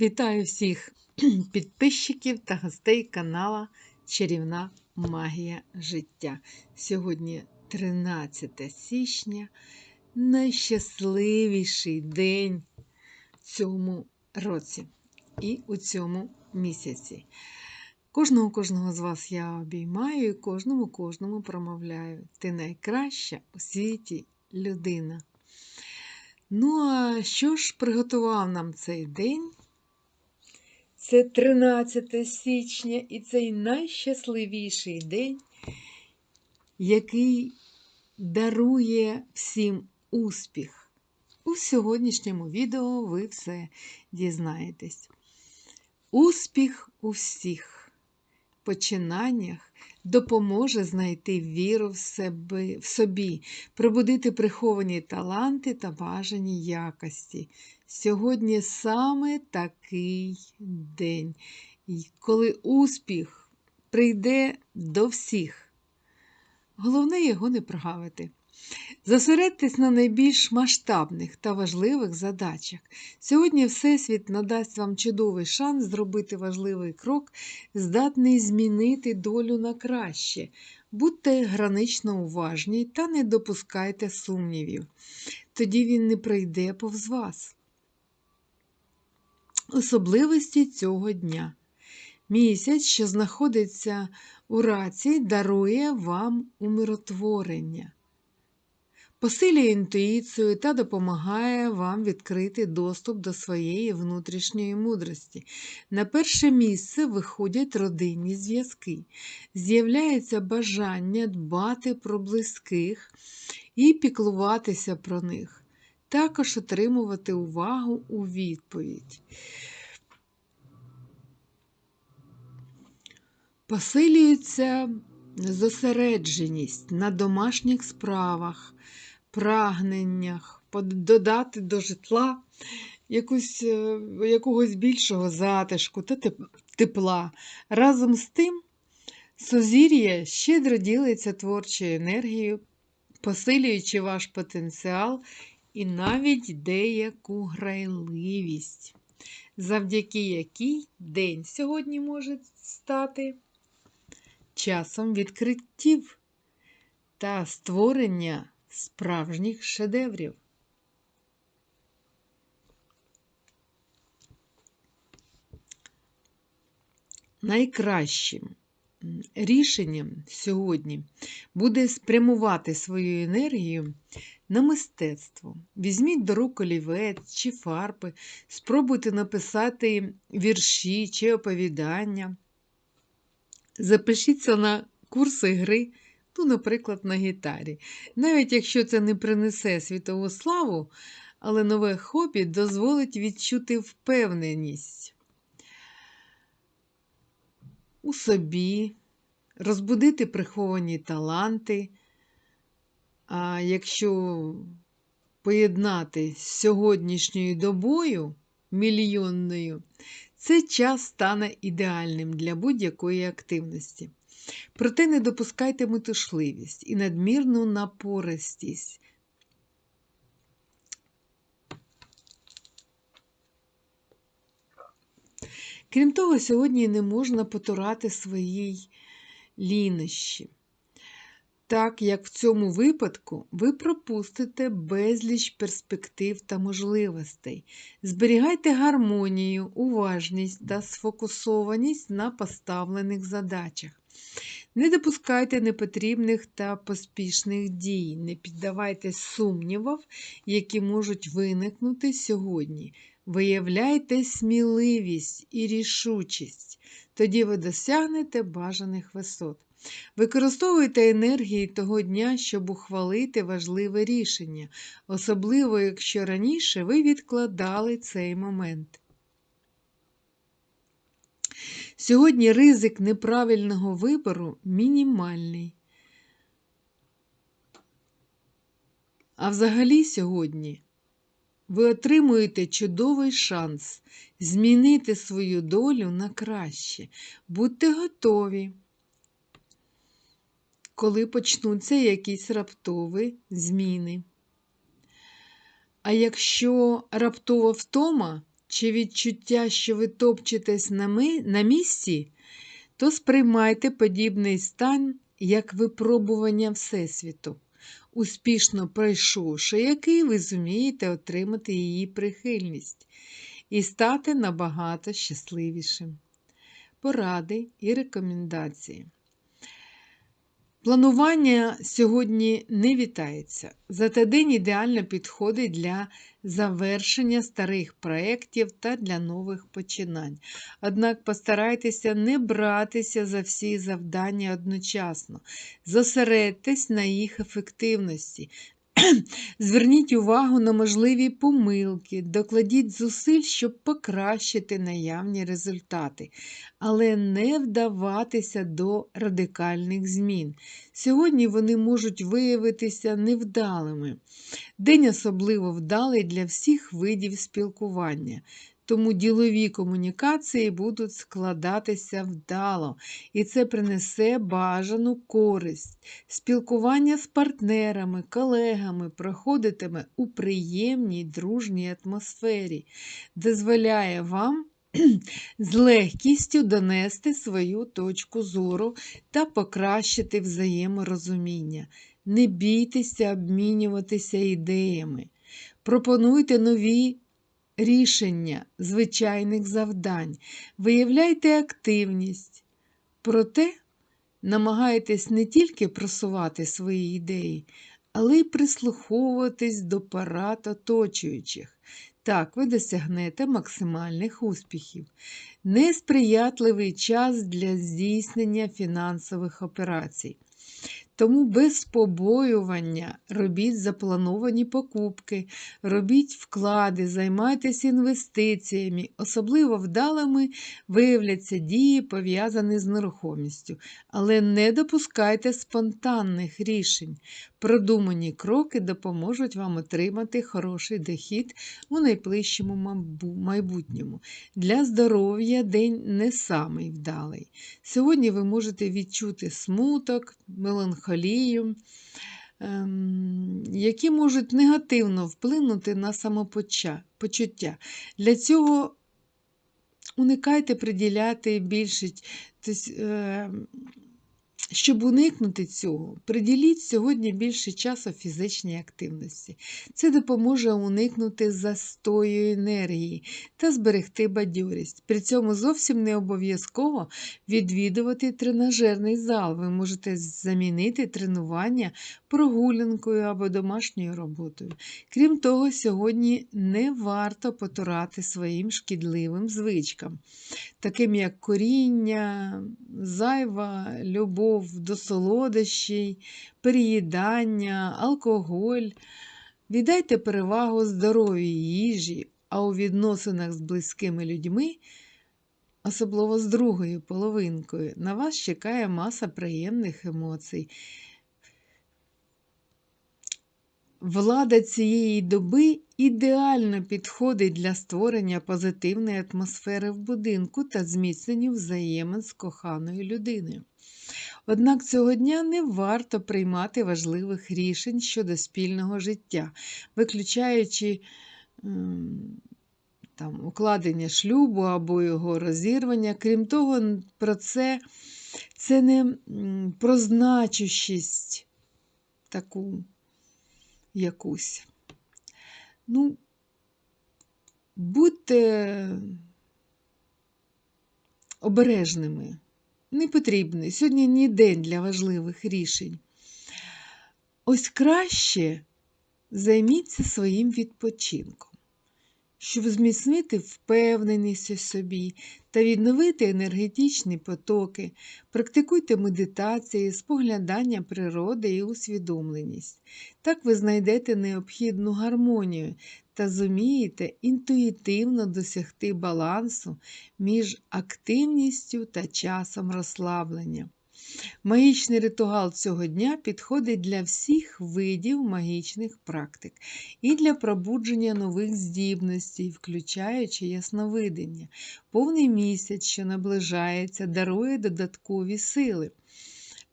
Вітаю всіх підписчиків та гостей канала Чарівна Магія життя. Сьогодні 13 січня, найщасливіший день в цьому році і у цьому місяці. Кожного кожного з вас я обіймаю і кожному кожному промовляю. Ти найкраща у світі людина. Ну, а що ж приготував нам цей день? Це 13 січня і цей найщасливіший день, який дарує всім успіх. У сьогоднішньому відео ви все дізнаєтесь. Успіх у всіх починаннях допоможе знайти віру в, себе, в собі, пробудити приховані таланти та бажані якості. Сьогодні саме такий день, коли успіх прийде до всіх. Головне його не прогавити. Зосередьтесь на найбільш масштабних та важливих задачах. Сьогодні Всесвіт надасть вам чудовий шанс зробити важливий крок, здатний змінити долю на краще. Будьте гранично уважні та не допускайте сумнівів. Тоді він не прийде повз вас. Особливості цього дня. Місяць, що знаходиться у раці, дарує вам умиротворення посилює інтуїцію та допомагає вам відкрити доступ до своєї внутрішньої мудрості. На перше місце виходять родинні зв'язки, з'являється бажання дбати про близьких і піклуватися про них, також отримувати увагу у відповідь. Посилюється зосередженість на домашніх справах, прагненнях, додати до житла якусь, е, якогось більшого затишку та тепла. Разом з тим, сузір'я щедро ділиться творчою енергією, посилюючи ваш потенціал і навіть деяку грайливість, завдяки якій день сьогодні може стати часом відкриттів та створення справжніх шедеврів. Найкращим рішенням сьогодні буде спрямувати свою енергію на мистецтво. Візьміть до рук олівець чи фарби, спробуйте написати вірші чи оповідання. Запишіться на курси гри ну, наприклад, на гітарі. Навіть якщо це не принесе світову славу, але нове хобі дозволить відчути впевненість у собі, розбудити приховані таланти. А якщо поєднати з сьогоднішньою добою мільйонною, цей час стане ідеальним для будь-якої активності. Проте не допускайте метушливість і надмірну напористість. Крім того, сьогодні не можна потурати своїй лінощі. Так як в цьому випадку ви пропустите безліч перспектив та можливостей. Зберігайте гармонію, уважність та сфокусованість на поставлених задачах. Не допускайте непотрібних та поспішних дій, не піддавайтесь сумнівам, які можуть виникнути сьогодні. Виявляйте сміливість і рішучість, тоді ви досягнете бажаних висот. Використовуйте енергії того дня, щоб ухвалити важливе рішення, особливо якщо раніше ви відкладали цей момент. Сьогодні ризик неправильного вибору мінімальний. А взагалі сьогодні ви отримуєте чудовий шанс змінити свою долю на краще. Будьте готові, коли почнуться якісь раптові зміни. А якщо раптова втома, чи відчуття, що ви топчетесь на, ми... на місці, то сприймайте подібний стан як випробування Всесвіту, успішно пройшовши, який ви зумієте отримати її прихильність і стати набагато щасливішим. Поради і рекомендації. Планування сьогодні не вітається. Зате день ідеально підходить для завершення старих проєктів та для нових починань. Однак постарайтеся не братися за всі завдання одночасно, зосередьтесь на їх ефективності. Зверніть увагу на можливі помилки, докладіть зусиль, щоб покращити наявні результати, але не вдаватися до радикальних змін. Сьогодні вони можуть виявитися невдалими. День особливо вдалий для всіх видів спілкування. Тому ділові комунікації будуть складатися вдало, і це принесе бажану користь. Спілкування з партнерами, колегами проходитиме у приємній дружній атмосфері, дозволяє вам з легкістю донести свою точку зору та покращити взаєморозуміння. Не бійтеся обмінюватися ідеями. Пропонуйте нові рішення звичайних завдань, виявляйте активність. Проте намагайтесь не тільки просувати свої ідеї, але й прислуховуватись до порад оточуючих. Так ви досягнете максимальних успіхів. Несприятливий час для здійснення фінансових операцій. Тому без побоювання робіть заплановані покупки, робіть вклади, займайтеся інвестиціями, особливо вдалими виявляться дії, пов'язані з нерухомістю, але не допускайте спонтанних рішень. Продумані кроки допоможуть вам отримати хороший дохід у найближчому майбутньому. Для здоров'я день не самий вдалий. Сьогодні ви можете відчути смуток, меланхолію, ем, які можуть негативно вплинути на самопочуття. Для цього уникайте приділяти більше. Щоб уникнути цього, приділіть сьогодні більше часу фізичній активності. Це допоможе уникнути застою енергії та зберегти бадьорість. При цьому зовсім не обов'язково відвідувати тренажерний зал. Ви можете замінити тренування прогулянкою або домашньою роботою. Крім того, сьогодні не варто потурати своїм шкідливим звичкам, таким як коріння, зайва, любов до солодощей, переїдання, алкоголь. Віддайте перевагу здоровій їжі, а у відносинах з близькими людьми. Особливо з другою половинкою, на вас чекає маса приємних емоцій. Влада цієї доби ідеально підходить для створення позитивної атмосфери в будинку та зміцненню взаємин з коханою людиною. Однак цього дня не варто приймати важливих рішень щодо спільного життя, виключаючи там, укладення шлюбу або його розірвання. Крім того, про це це не про значущість таку якусь. Ну, будьте обережними. Не потрібний. Сьогодні не день для важливих рішень. Ось краще займіться своїм відпочинком щоб зміцнити впевненість у собі та відновити енергетичні потоки, практикуйте медитації, споглядання природи і усвідомленість. Так ви знайдете необхідну гармонію та зумієте інтуїтивно досягти балансу між активністю та часом розслаблення. Магічний ритуал цього дня підходить для всіх видів магічних практик і для пробудження нових здібностей, включаючи ясновидення. Повний місяць, що наближається, дарує додаткові сили.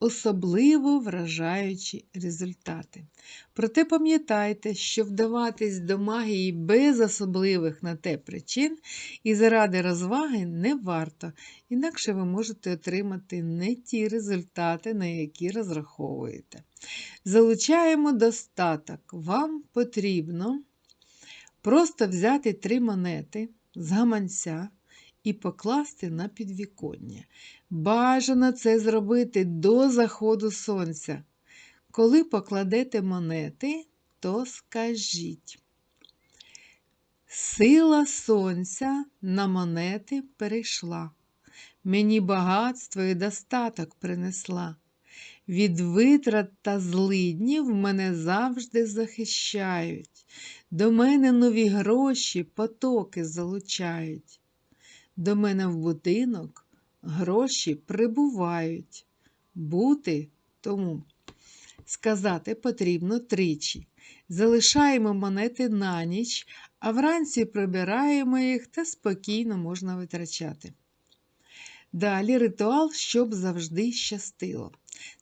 Особливо вражаючі результати. Проте пам'ятайте, що вдаватись до магії без особливих на те причин і заради розваги не варто, інакше ви можете отримати не ті результати, на які розраховуєте. Залучаємо достаток. Вам потрібно просто взяти три монети з гаманця і покласти на підвіконня. Бажано це зробити до заходу сонця. Коли покладете монети, то скажіть. Сила сонця на монети перейшла. Мені багатство і достаток принесла. Від витрат та злиднів мене завжди захищають. До мене нові гроші, потоки залучають. До мене в будинок гроші прибувають. Бути тому. Сказати потрібно тричі. Залишаємо монети на ніч, а вранці прибираємо їх та спокійно можна витрачати. Далі ритуал, щоб завжди щастило.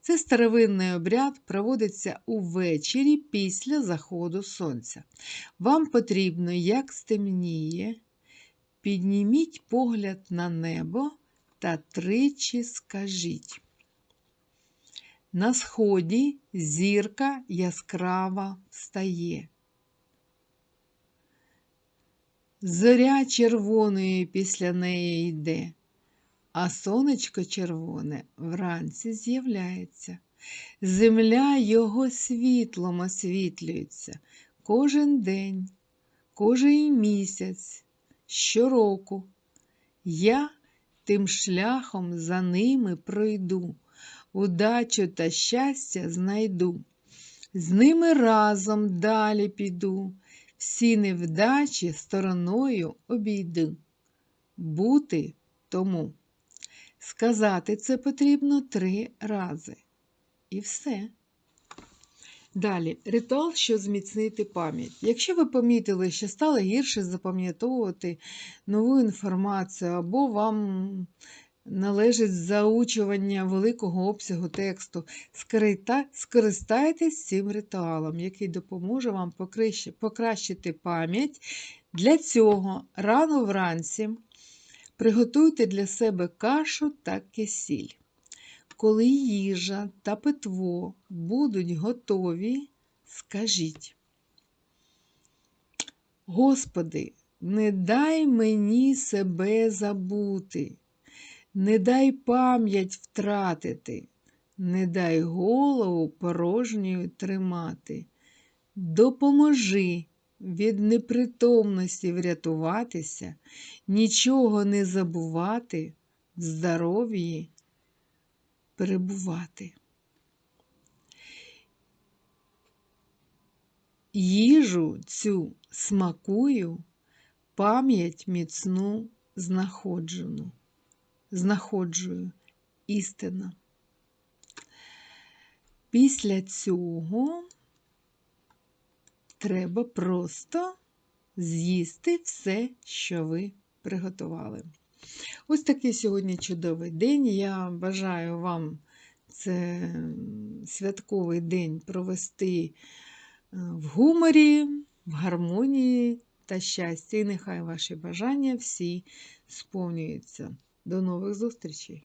Це старовинний обряд проводиться увечері після заходу сонця. Вам потрібно, як стемніє, підніміть погляд на небо та тричі скажіть. На сході зірка яскрава встає. Зоря червоною після неї йде, а сонечко червоне вранці з'являється. Земля його світлом освітлюється кожен день, кожен місяць, щороку. Я тим шляхом за ними пройду, удачу та щастя знайду. З ними разом далі піду, всі невдачі стороною обійду. Бути тому. Сказати це потрібно три рази. І все. Далі, ритуал, що зміцнити пам'ять. Якщо ви помітили, що стало гірше запам'ятовувати нову інформацію, або вам належить заучування великого обсягу тексту, скористайтесь цим ритуалом, який допоможе вам покращити пам'ять. Для цього рано вранці приготуйте для себе кашу та кисіль. Коли їжа та питво будуть готові, скажіть. Господи, не дай мені себе забути, не дай пам'ять втратити, не дай голову порожньою тримати. Допоможи від непритомності врятуватися, нічого не забувати в здоров'ї перебувати. Їжу цю смакую, пам'ять міцну знаходжену, знаходжую істина. Після цього треба просто з'їсти все, що ви приготували. Ось такий сьогодні чудовий день. Я бажаю вам це святковий день провести е, в гуморі, в гармонії та щасті. І нехай ваші бажання всі сповнюються. До нових зустрічей!